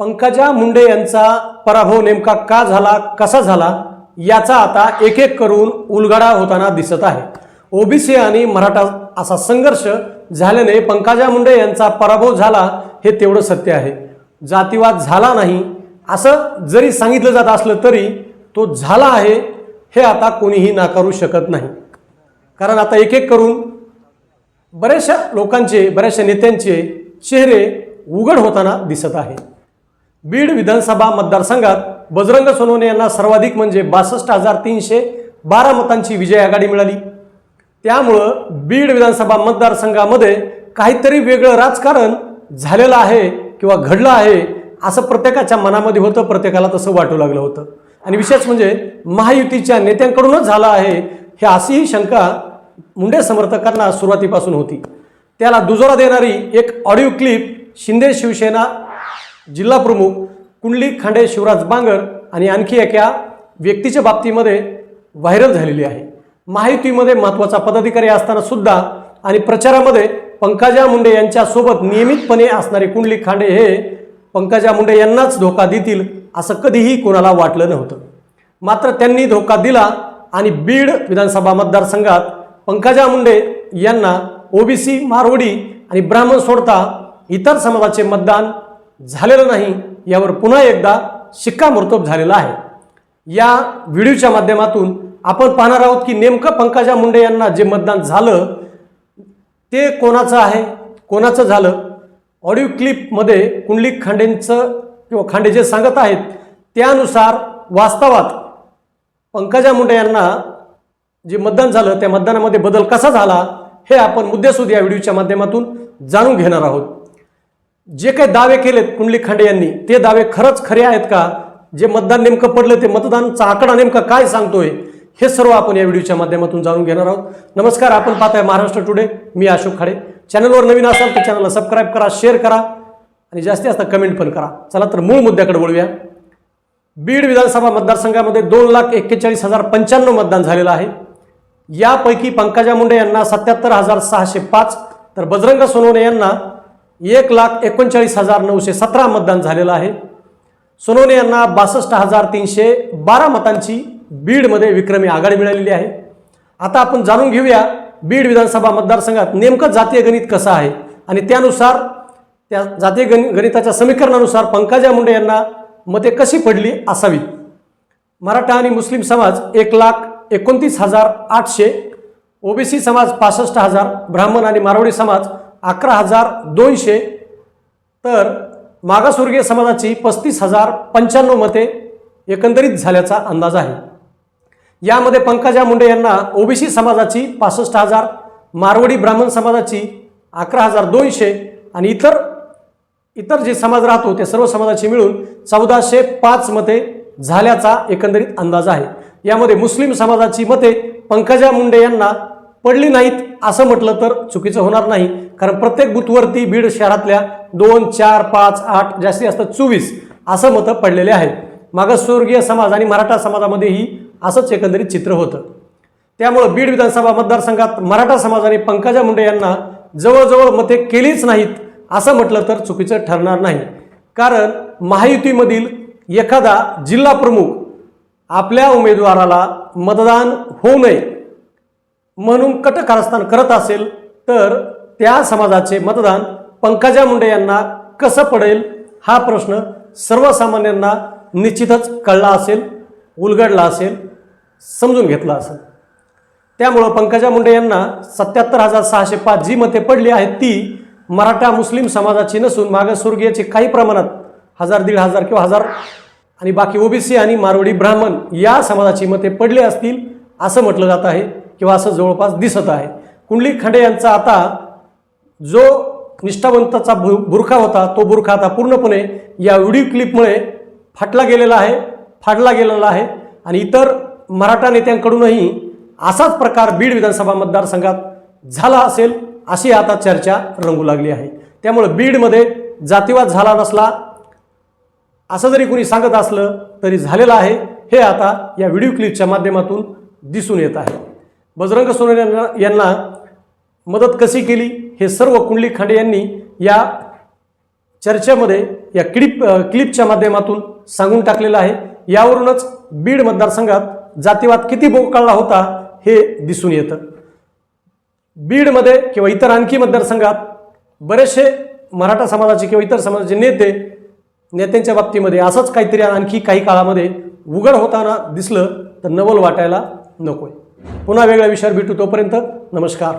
पंकजा मुंडे यांचा पराभव नेमका का झाला कसा झाला याचा आता एक एक करून उलगडा होताना दिसत आहे. ओबीसी आणि मराठा असा संघर्ष झाल्याने पंकजा मुंडे यांचा पराभव झाला हे तेवढं सत्य आहे. जातीवाद झाला नाही असं जरी सांगितलं जात असलं तरी तो झाला आहे हे आता कोणीही नाकारू शकत नाही. कारण आता एक एक करून बऱ्याचशा लोकांचे बऱ्याचशा नेत्यांचे चेहरे उघड होताना दिसत आहे. बीड विधानसभा मतदारसंघात बजरंग सोनवणे यांना सर्वाधिक म्हणजे बासष्ट हजार तीनशे बारा मतांची विजय आघाडी मिळाली. त्यामुळं बीड विधानसभा मतदारसंघामध्ये काहीतरी वेगळं राजकारण झालेलं आहे किंवा घडलं आहे असं प्रत्येकाच्या मनामध्ये होतं प्रत्येकाला तसं वाटू लागलं होतं. आणि विशेष म्हणजे महायुतीच्या नेत्यांकडूनच झालं आहे हे अशीही शंका मुंडे समर्थकांना सुरुवातीपासून होती. त्याला दुजोरा देणारी एक ऑडिओ क्लिप शिंदे शिवसेना जिल्हा प्रमुख कुंडली खांडे शिवराज बांगर आणि आणखी एका व्यक्तीच्या बाबतीमध्ये व्हायरल झालेली आहे. माहितीमध्ये महत्त्वाचा पदाधिकारी असताना सुद्धा आणि प्रचारामध्ये पंकजा मुंडे यांच्यासोबत नियमितपणे असणारे कुंडली खांडे हे पंकजा मुंडे यांनाच धोका देतील असं कधीही कोणाला वाटलं नव्हतं. मात्र त्यांनी धोका दिला आणि बीड विधानसभा मतदारसंघात पंकजा मुंडे यांना ओबीसी मारवडी आणि ब्राह्मण सोडता इतर समाजाचे मतदान झालेलं नाही यावर पुन्हा एकदा शिक्कामोर्तब झालेला आहे. या व्हिडिओच्या माध्यमातून आपण पाहणार आहोत की नेमकं पंकजा मुंडे यांना जे मतदान झालं ते कोणाचं आहे कोणाचं झालं? ऑडिओ क्लिपमध्ये कुंडली खांडेंचं किंवा खांडे जे सांगत आहेत त्यानुसार वास्तवात पंकजा मुंडे यांना जे मतदान झालं त्या मतदानामध्ये बदल कसा झाला हे आपण मुद्देसूद या व्हिडिओच्या माध्यमातून जाणून घेणार आहोत. जे काही दावे केलेत कुंडली खांडे यांनी ते दावे खरंच खरे आहेत का? जे मतदान नेमकं पडलं ते मतदानचा आकडा नेमका काय सांगतोय? हे सर्व आपण या व्हिडिओच्या माध्यमातून जाणून घेणार आहोत. नमस्कार आपण पाहताय महाराष्ट्र टुडे मी अशोक खाडे. चॅनलवर नवीन असाल तर चॅनलला सबस्क्राईब करा शेअर करा आणि जास्तीत जास्त कमेंट पण करा. चला तर मूळ मुद्द्याकडे बोलूया बीड विधानसभा मतदारसंघामध्ये दोन लाख एक्केचाळीस हजार पंच्याण्णव मतदान झालेलं आहे. यापैकी पंकजा मुंडे यांना सत्याहत्तर हजार सहाशे पाच तर बजरंग सोनवणे यांना एक लाख एकोणचाळीस हजार नऊशे सतरा मतदान झालेलं आहे. सोनवणे यांना बासष्ट हजार तीनशे बारा मतांची बीडमध्ये विक्रमी आघाडी मिळालेली आहे. आता आपण जाणून घेऊया बीड विधानसभा मतदारसंघात नेमकं जातीय गणित कसं आहे? आणि त्यानुसार त्या जातीय गणि गणिताच्या समीकरणानुसार पंकजा मुंडे यांना मते कशी पडली असावीत मराठा आणि मुस्लिम समाज एक लाख एकोणतीस हजार आठशे ओबीसी समाज पासष्ट हजार ब्राह्मण आणि मारवाडी समाज अकरा हजार दोनशे. तर मागासवर्गीय समाजाची पस्तीस हजार पंच्याण्णव मते एकंदरीत झाल्याचा अंदाज आहे. यामध्ये पंकजा मुंडे यांना ओबीसी समाजाची पासष्ट हजार मारवाडी ब्राह्मण समाजाची अकरा हजार दोनशे आणि इतर इतर जे समाज राहतो ते सर्व समाजाची मिळून चौदाशे पाच मते झाल्याचा एकंदरीत अंदाज आहे. यामध्ये मुस्लिम समाजाची मते पंकजा मुंडे यांना पडली नाहीत असं म्हटलं तर चुकीचं होणार नाही. कारण प्रत्येक बूथवरती बीड शहरातल्या दोन चार पाच आठ जास्तीत जास्त चोवीस असं मतं पडलेले आहेत. मागासवर्गीय समाज आणि मराठा समाजामध्येही असंच एकंदरीत चित्र होतं. त्यामुळं बीड विधानसभा मतदारसंघात मराठा समाजाने पंकजा मुंडे यांना जवळजवळ मते केलीच नाहीत असं म्हटलं तर चुकीचं ठरणार नाही. कारण महायुतीमधील एखादा जिल्हा प्रमुख आपल्या उमेदवाराला मतदान होऊ नये म्हणून कटकारस्थान करत असेल तर त्या समाजाचे मतदान पंकजा मुंडे यांना कसं पडेल हा प्रश्न सर्वसामान्यांना निश्चितच कळला असेल उलगडला असेल समजून घेतला असेल. त्यामुळं पंकजा मुंडे यांना सत्याहत्तर हजार सहाशे पाच जी मते पडली आहेत ती मराठा मुस्लिम समाजाची नसून मागासवर्गीयाची काही प्रमाणात हजार दीड हजार किंवा हजार आणि बाकी ओबीसी आणि मारवाडी ब्राह्मण या समाजाची मते पडली असतील असं म्हटलं जात आहे किंवा असं जवळपास दिसत आहे. कुंडली खांडे यांचा आता जो निष्ठावंताचा भु बुरखा होता तो बुरखा आता पूर्णपणे या व्हिडिओ क्लिपमुळे फाटला गेलेला आहे फाडला गेलेला आहे आणि इतर मराठा नेत्यांकडूनही असाच प्रकार बीड विधानसभा मतदारसंघात झाला असेल अशी आता चर्चा रंगू लागली आहे. त्यामुळे बीडमध्ये जातीवाद झाला नसला असं जरी कोणी सांगत असलं तरी झालेलं आहे हे आता या व्हिडिओ क्लिपच्या माध्यमातून दिसून येत आहे. बजरंग सोनवणे यांना मदत कशी केली हे सर्व कुंडली खांडे यांनी या चर्चेमध्ये या क्लिप क्लिपच्या माध्यमातून सांगून टाकलेलं आहे. यावरूनच बीड मतदारसंघात जातीवाद किती बोकाळला होता हे दिसून येतं. बीडमध्ये किंवा इतर आणखी मतदारसंघात बरेचसे मराठा समाजाचे किंवा इतर समाजाचे नेते नेत्यांच्या बाबतीमध्ये असंच काहीतरी आणखी काही काळामध्ये उघड होताना दिसलं तर नवल वाटायला नकोय. पुन्हा वेगळ्या विषयावर भेटू तोपर्यंत नमस्कार.